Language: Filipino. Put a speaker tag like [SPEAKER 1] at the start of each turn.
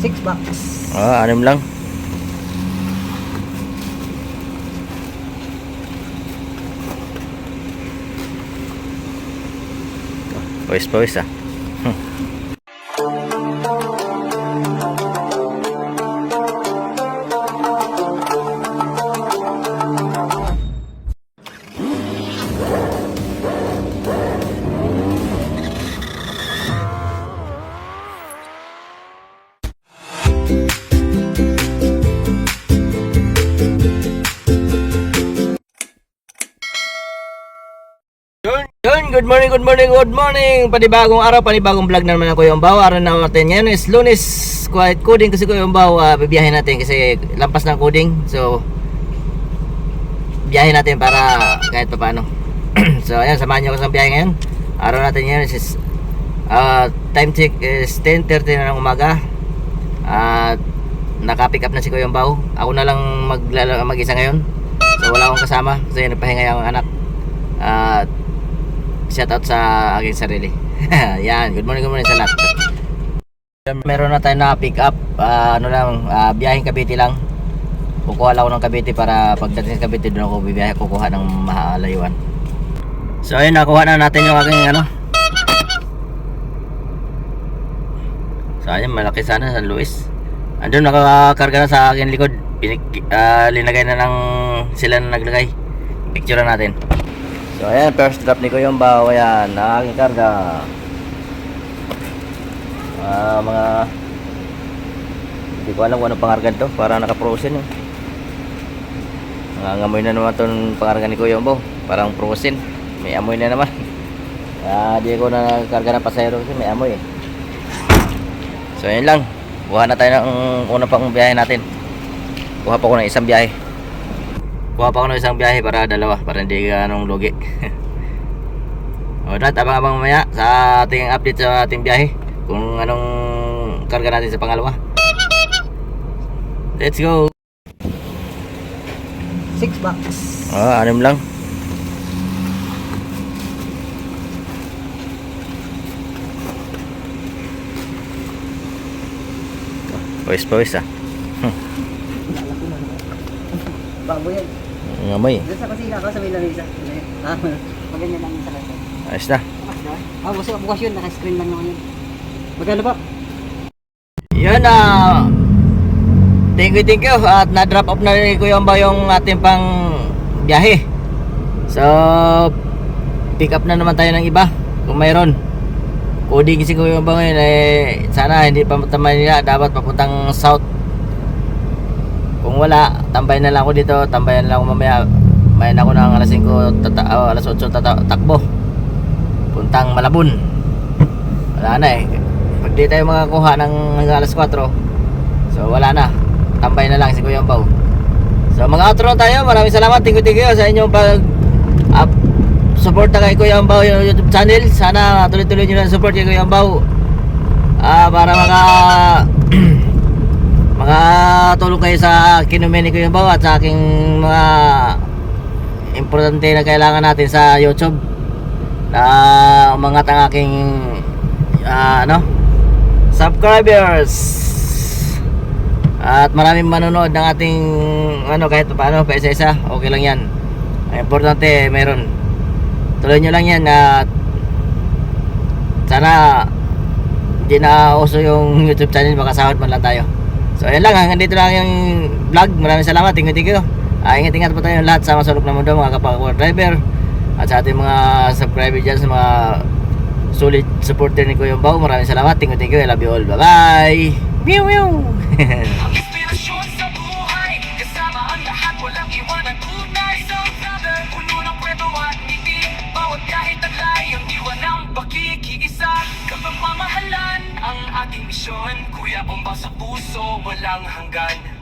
[SPEAKER 1] Six bucks.
[SPEAKER 2] Ah, anim lang. Pawis pawis ah. Yun, good morning, good morning, good morning. Panibagong araw, panibagong vlog na naman ako yung baw. Araw na natin ngayon is lunes, quiet coding kasi ko yung baw. Uh, bibiyahin natin kasi lampas ng coding. So, biyahin natin para kahit pa paano. so, ayan, samahan niyo ako sa biyahe ngayon. Araw natin ngayon is uh, time check is 10.30 na ng umaga. At naka-pick up na si Kuya Bao. Ako na lang mag-isa ngayon. So wala akong kasama kasi nagpahinga yung anak. At shout out sa aking sarili. Yan, good morning, good morning sa lahat. Meron na tayo na pick up. Ah, ano lang, ah, biyaheng Cavite lang. Kukuha lang ako ng Cavite para pagdating sa Cavite doon ako bibiyahe kukuha ng mahalayuan. So ayun, nakuha na natin yung aking ano. So ayun, malaki sana sa Luis. Andun nakakarga na sa akin likod. Pinik, ah, linagay na lang sila na naglagay. Picture natin. So ayan, first drop ni Kuya Bao. Ayan, ang aking karga. Ah, mga hindi ko alam kung ano pangargan to. Para naka-frozen eh. Nangangamoy na naman itong pangargan ni Kuya Bao. Parang frozen. May amoy na naman. Ah, di ko na karga ng pasahero kasi may amoy eh. So yun lang. Kuha na tayo ng una pang biyahe natin. Kuha pa ko ng isang biyahe. Kuha pa ko ng isang biyahe para dalawa. Para hindi ganong lugi. Alright, abang-abang mamaya sa ating update sa ating biyahe. Kung anong karga natin sa pangalawa. Let's go!
[SPEAKER 1] Six bucks.
[SPEAKER 2] Ah, anim lang. Pawis pawis ah.
[SPEAKER 1] Yan.
[SPEAKER 2] Ang amoy.
[SPEAKER 1] Doon sa kusina ako sa may lamesa. Ah, maganda lang sa kanya.
[SPEAKER 2] Ayos na.
[SPEAKER 1] Ah, bukas, bukas yun. Naka-screen lang naman yun. Magkano ba?
[SPEAKER 2] Yun na. Thank you, thank you. At na-drop off na rin ko yung ba yung ating pang biyahe. So, pick up na naman tayo ng iba. Kung mayroon. Coding kasi ko yung ba ngayon eh, sana hindi pa tamay nila. Dapat papuntang south. Kung wala, tambay na lang ako dito. Tambayan lang ako mamaya. Mayan ako ng alas 5, tata, oh, alas 8 tata, takbo. Puntang Malabon. Wala na eh. Pag di tayo makakuha ng alas 4, so wala na. Tambay na lang si Kuya Pao. So mga outro na tayo. Maraming salamat. Thank you, sa inyong pag up support na kay Kuya Ambao yung YouTube channel. Sana tuloy-tuloy nyo na support kay Kuya Ambao. Ah, para maka makatulong kayo sa kinumen ni Kuya Ambao at sa aking mga importante na kailangan natin sa YouTube. Na umangat ang aking ah, ano? Subscribers! At maraming manonood ng ating ano kahit paano pa isa-isa okay lang yan. Ang importante meron. Tuloy nyo lang yan at sana hindi na uso yung youtube channel makasahod man lang tayo so ayan lang hanggang dito lang yung vlog. Maraming salamat. Thank you thank you. Uh, ingat ingat po tayo lahat sa masulok na mundo mga kapag driver at sa ating mga subscriber dyan sa mga solid supporter ni Kuya Bao maraming salamat. Thank you thank you. I love you all. Bye bye meow meow
[SPEAKER 3] ating misyon. Kuya Omba sa puso Walang hanggan